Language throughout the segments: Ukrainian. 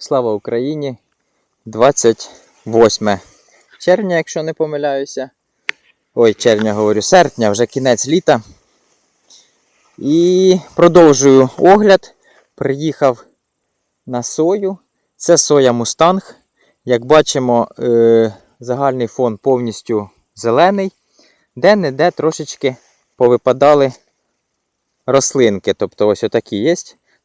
Слава Україні! 28 червня, якщо не помиляюся. Ой, червня говорю, серпня, вже кінець літа. І продовжую огляд. Приїхав на сою. Це соя Мустанг. Як бачимо, е, загальний фон повністю зелений, де-не-де трошечки повипадали рослинки. Тобто ось отакі є.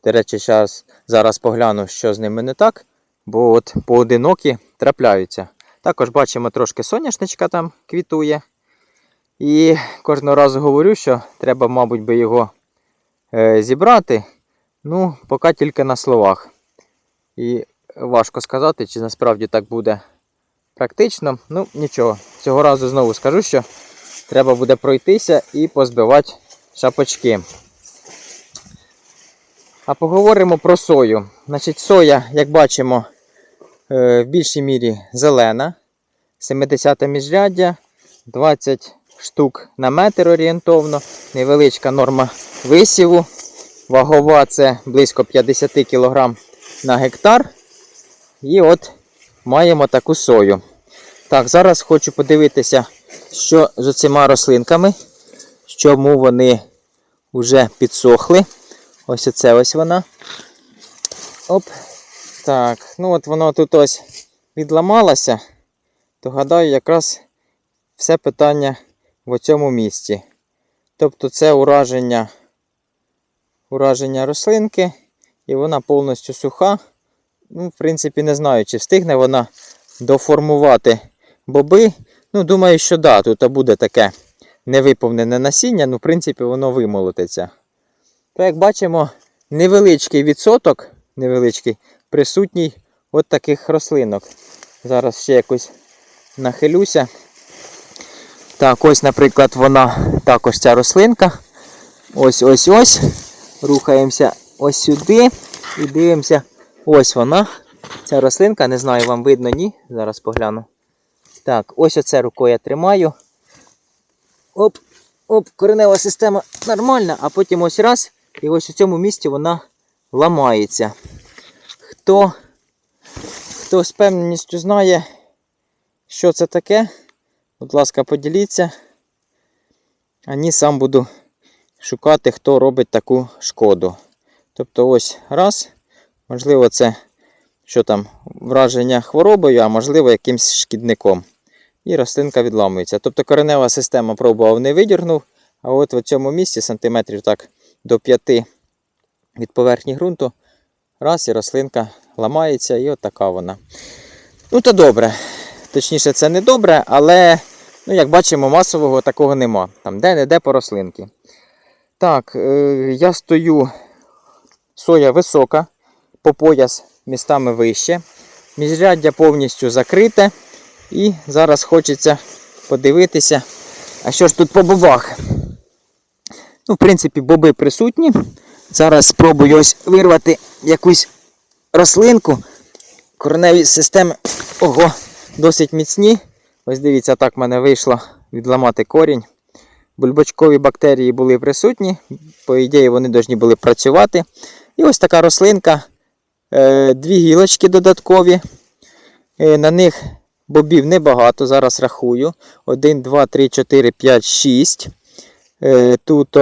До речі, зараз, зараз погляну, що з ними не так, бо от поодинокі трапляються. Також бачимо трошки соняшничка там квітує. І кожного разу говорю, що треба, мабуть, би його е, зібрати. Ну, поки тільки на словах. І важко сказати, чи насправді так буде практично. Ну, нічого. Цього разу знову скажу, що треба буде пройтися і позбивати шапочки. А поговоримо про сою. Значить, соя, як бачимо, е, в більшій мірі зелена. 70 міжряддя, 20 штук на метр орієнтовно, невеличка норма висіву. Вагова це близько 50 кг на гектар. І от маємо таку сою. Так, зараз хочу подивитися, що з оцима рослинками, чому вони вже підсохли. Ось оце ось вона. Оп. Так, ну от воно тут ось відламалося, то гадаю, якраз все питання в цьому місці. Тобто це ураження, ураження рослинки, і вона повністю суха. Ну, в принципі, не знаю, чи встигне вона доформувати боби. Ну, думаю, що да, тут буде таке невиповнене насіння, ну, в принципі, воно вимолотиться. То, як бачимо, невеличкий відсоток, невеличкий, присутній от таких рослинок. Зараз ще якось нахилюся. Так, ось, наприклад, вона також ця рослинка. Ось ось ось. Рухаємося ось сюди і дивимося. Ось вона. Ця рослинка, не знаю, вам видно, ні. Зараз погляну. Так, ось оце рукою я тримаю. Оп, оп, коренева система нормальна, а потім ось раз. І ось у цьому місці вона ламається. Хто, хто з певністю знає, що це таке, будь ласка, поділіться. А ні, сам буду шукати, хто робить таку шкоду. Тобто ось раз. Можливо, це що там, враження хворобою, а можливо, якимсь шкідником. І рослинка відламується. Тобто коренева система пробував не видірнув, а от в цьому місці сантиметрів так до 5 від поверхні ґрунту. Раз і рослинка ламається, і от така вона. Ну, то добре. Точніше, це не добре, але, ну, як бачимо, масового такого нема. Там де-не-де по рослинки. Так, е, я стою, соя висока, по пояс містами вище. Міжряддя повністю закрите. І зараз хочеться подивитися, а що ж тут по бобах. Ну, в принципі, боби присутні. Зараз спробую ось вирвати якусь рослинку. Кореневі системи ого, досить міцні. Ось дивіться, так в мене вийшло відламати корінь. Бульбочкові бактерії були присутні, по ідеї, вони повинні були працювати. І ось така рослинка, е, дві гілочки додаткові. Е, На них бобів небагато, зараз рахую. 1, 2, 3, 4, 5, 6. Е, Тут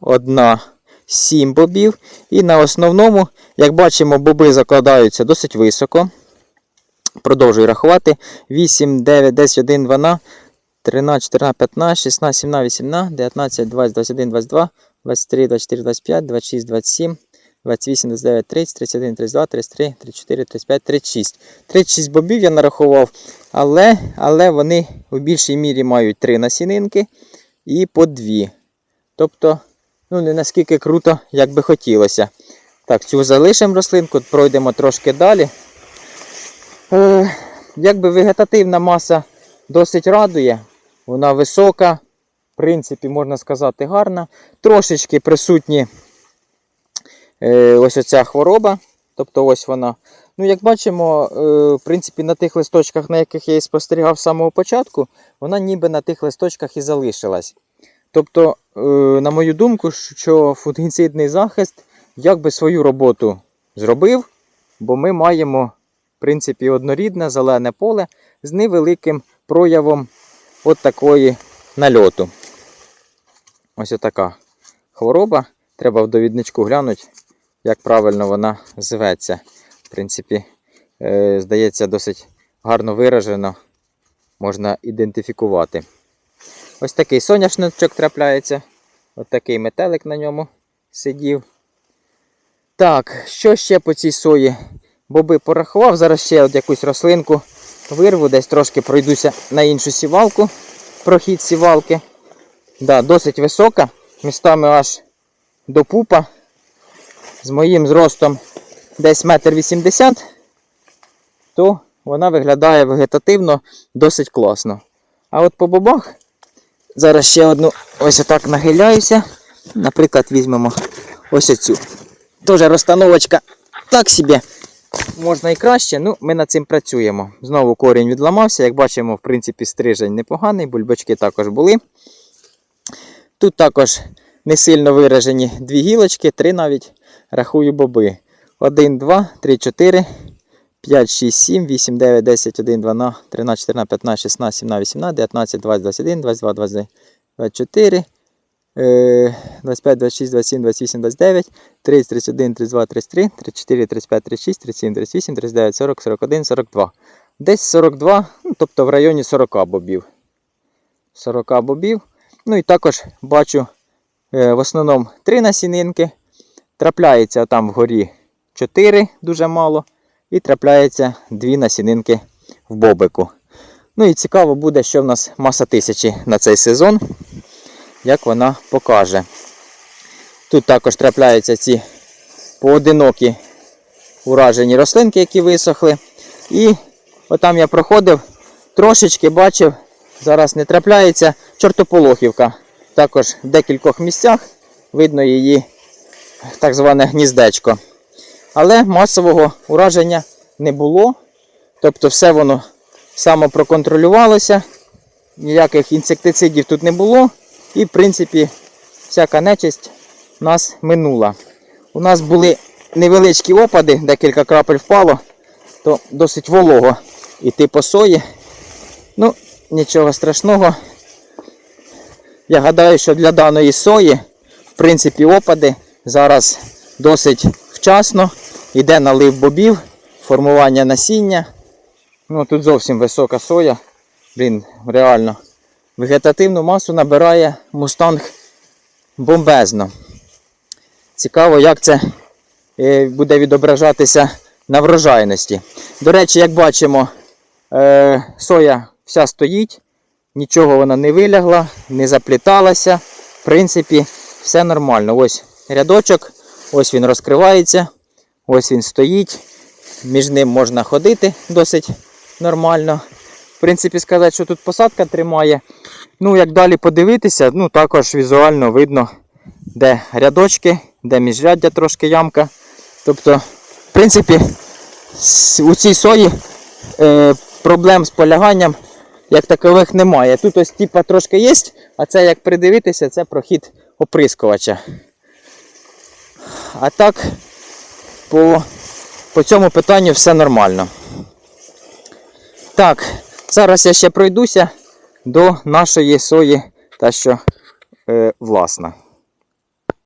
одна 7 бобів. І на основному, як бачимо, боби закладаються досить високо. Продовжую рахувати. 8, 9, 10, 1, 12, 13, 14, 15, 16, 17, 18, 19, 20, 21, 22, 23, 24, 25, 26, 27, 28, 29, 30, 31, 32, 33, 34, 35, 36. 36 бобів я нарахував, але, але вони в більшій мірі мають 3 насінинки і по 2. Тобто, ну не наскільки круто, як би хотілося. Так, цю залишимо рослинку, пройдемо трошки далі. Е, якби вегетативна маса досить радує, вона висока, в принципі, можна сказати, гарна. Трошечки присутні е, ось оця хвороба. Тобто ось вона. Ну, як бачимо, е, в принципі, на тих листочках, на яких я її спостерігав з самого початку, вона ніби на тих листочках і залишилась. Тобто, е, на мою думку, що фунгіцидний захист якби свою роботу зробив, бо ми маємо, в принципі, однорідне зелене поле з невеликим проявом от такої нальоту. Ось така хвороба. Треба в довідничку глянути, як правильно вона зветься. В принципі, е, здається, досить гарно виражено можна ідентифікувати. Ось такий соняшничок трапляється. Ось такий метелик на ньому сидів. Так, що ще по цій сої? Боби порахував. Зараз ще от якусь рослинку вирву, десь трошки пройдуся на іншу сівалку. Прохід сівалки. Да, досить висока, містами аж до пупа. З моїм зростом десь метр вісімдесят, то вона виглядає вегетативно досить класно. А от по бобах зараз ще одну ось отак нахиляюся. Наприклад, візьмемо ось оцю. Теж розстановочка так собі. Можна і краще, ну ми над цим працюємо. Знову корінь відламався. Як бачимо, в принципі, стрижень непоганий, бульбачки також були. Тут також не сильно виражені дві гілочки, три навіть рахую боби. 1, 2, 3, 4, 5, 6, 7, 8, 9, 10, 1, 12, 13, 14, 15, 16, 17, 18, 19, 20, 21, 22, 23, 24, е, 25, 26, 27, 28, 29, 30, 31, 32, 33, 34, 35, 36, 37, 38, 39, 40, 41, 42. Десь 42, ну, тобто в районі 40 бобів. 40 бобів. Ну і також бачу е, в основному 3 насінинки. Трапляється там вгорі 4, дуже мало. І трапляється 2 насінинки в бобику. Ну і цікаво буде, що в нас маса тисячі на цей сезон, як вона покаже. Тут також трапляються ці поодинокі уражені рослинки, які висохли. І отам я проходив, трошечки бачив, зараз не трапляється чортополохівка. Також в декількох місцях видно її так зване гніздечко. Але масового ураження не було. Тобто все воно самопроконтролювалося, ніяких інсектицидів тут не було. І, в принципі, всяка нечисть нас минула. У нас були невеличкі опади, декілька крапель впало, то досить волого іти по сої. Ну, нічого страшного. Я гадаю, що для даної сої, в принципі, опади зараз досить вчасно. Іде налив бобів, формування насіння. Ну, тут зовсім висока соя. Блін, реально. Вегетативну масу набирає мустанг бомбезно. Цікаво, як це е, буде відображатися на врожайності. До речі, як бачимо, е, соя вся стоїть, нічого вона не вилягла, не запліталася. В принципі, все нормально. Ось рядочок, ось він розкривається, ось він стоїть. Між ним можна ходити досить нормально. В принципі, сказати, що тут посадка тримає. Ну, як далі подивитися, ну також візуально видно, де рядочки, де міжряддя трошки ямка. Тобто, в принципі, у цій сої е, проблем з поляганням як такових немає. Тут ось типа трошки є, а це як придивитися, це прохід оприскувача. А так, по, по цьому питанню все нормально. Так, зараз я ще пройдуся до нашої сої, та що е, власна.